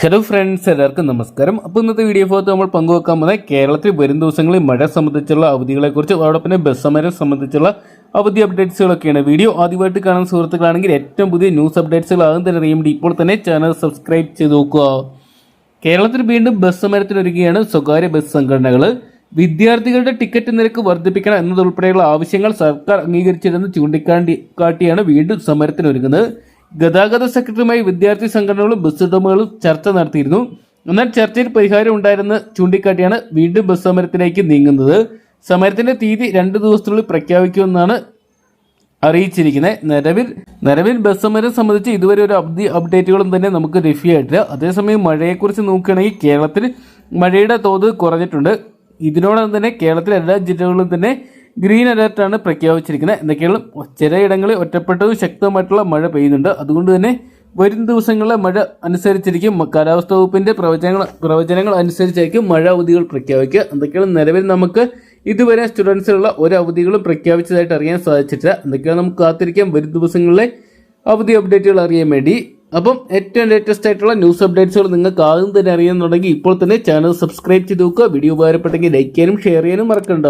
Hello friends എല്ലാവർക്കും നമസ്കാരം. അപ്പോൾ ഇന്നത്തെ വീഡിയോ ഭാഗത്ത് നമ്മൾ പങ്കുവെക്കാൻ പോകുന്നത് കേരളത്തിൽ വരും ദിവസങ്ങളിൽ മഴ സംബന്ധിച്ചുള്ള അവധികളെക്കുറിച്ച് അതോടൊപ്പം ബസ് സമരം സംബന്ധിച്ചുള്ള അവധി അപ്ഡേറ്റ്സുകളൊക്കെയാണ് വീഡിയോ ആദ്യമായിട്ട് കാണുന്ന സുഹൃത്തുക്കളാണെങ്കിൽ ഏറ്റവും പുതിയ ന്യൂസ് അപ്ഡേറ്റ്സുകൾ ആകും തന്നെ വേണ്ടി ഇപ്പോൾ തന്നെ ചാനൽ സബ്സ്ക്രൈബ് ചെയ്ത് നോക്കുക. കേരളത്തിൽ വീണ്ടും ബസ് സമരത്തിനൊരുങ്ങുകയാണ് സ്വകാര്യ ബസ് സംഘടനകൾ. വിദ്യാർത്ഥികളുടെ ടിക്കറ്റ് നിരക്ക് വർദ്ധിപ്പിക്കണം എന്നതുൾപ്പെടെയുള്ള ആവശ്യങ്ങൾ സർക്കാർ അംഗീകരിച്ചിരുന്ന് ചൂണ്ടിക്കാണ്ടി കാട്ടിയാണ് വീണ്ടും സമരത്തിനൊരുങ്ങുന്നത്. ഗതാഗത സെക്രട്ടറിയുമായി വിദ്യാർത്ഥി സംഘടനകളും ബസ് ഉടമകളും ചർച്ച നടത്തിയിരുന്നു. എന്നാൽ ചർച്ചയിൽ പരിഹാരം ഉണ്ടായിരുന്ന ചൂണ്ടിക്കാട്ടിയാണ് വീണ്ടും ബസ് സമരത്തിലേക്ക് നീങ്ങുന്നത്. സമരത്തിന്റെ തീയതി രണ്ട് ദിവസത്തിനുള്ളിൽ പ്രഖ്യാപിക്കുമെന്നാണ് അറിയിച്ചിരിക്കുന്നത്. നിലവിൽ നിലവിൽ ബസ് സമരം സംബന്ധിച്ച് ഇതുവരെ ഒരു അബ്ദി അപ്ഡേറ്റുകളും തന്നെ നമുക്ക് ലഭ്യമായിട്ടില്ല. അതേസമയം മഴയെക്കുറിച്ച് നോക്കുകയാണെങ്കിൽ കേരളത്തിൽ മഴയുടെ തോത് കുറഞ്ഞിട്ടുണ്ട്. ഇതിനോടൊപ്പം തന്നെ കേരളത്തിലെ എല്ലാ ജില്ലകളിലും തന്നെ ഗ്രീൻ അലർട്ടാണ് പ്രഖ്യാപിച്ചിരിക്കുന്നത്. എന്തൊക്കെയാണ്? ചിലയിടങ്ങളിൽ ഒറ്റപ്പെട്ടതും ശക്തമായിട്ടുള്ള മഴ പെയ്യുന്നുണ്ട്. അതുകൊണ്ട് തന്നെ വരും ദിവസങ്ങളിലെ മഴ അനുസരിച്ചിരിക്കും. കാലാവസ്ഥ വകുപ്പിന്റെ പ്രവചനങ്ങൾ പ്രവചനങ്ങൾ അനുസരിച്ചായിരിക്കും മഴ അവധികൾ പ്രഖ്യാപിക്കുക. എന്തൊക്കെയാണ്? നിലവിൽ നമുക്ക് ഇതുവരെ സ്റ്റുഡൻസിനുള്ള ഒരു അവധികളും പ്രഖ്യാപിച്ചതായിട്ട് അറിയാൻ സാധിച്ചിട്ടില്ല. എന്തൊക്കെയാണ് നമുക്ക് കാത്തിരിക്കാം? വരും ദിവസങ്ങളിലെ അവധി അപ്ഡേറ്റുകൾ അറിയാൻ വേണ്ടി. അപ്പം ഏറ്റവും ലേറ്റസ്റ്റ് ആയിട്ടുള്ള ന്യൂസ് അപ്ഡേറ്റ്സുകൾ നിങ്ങൾക്ക് ആദ്യം തന്നെ അറിയാൻ തുടങ്ങി. ഇപ്പോൾ തന്നെ ചാനൽ സബ്സ്ക്രൈബ് ചെയ്ത് നോക്കുക വീഡിയോ ഉപകാരപ്പെട്ടെങ്കിൽ ലൈക്ക് ചെയ്യാനും ഷെയർ ചെയ്യാനും മറക്കണ്ട.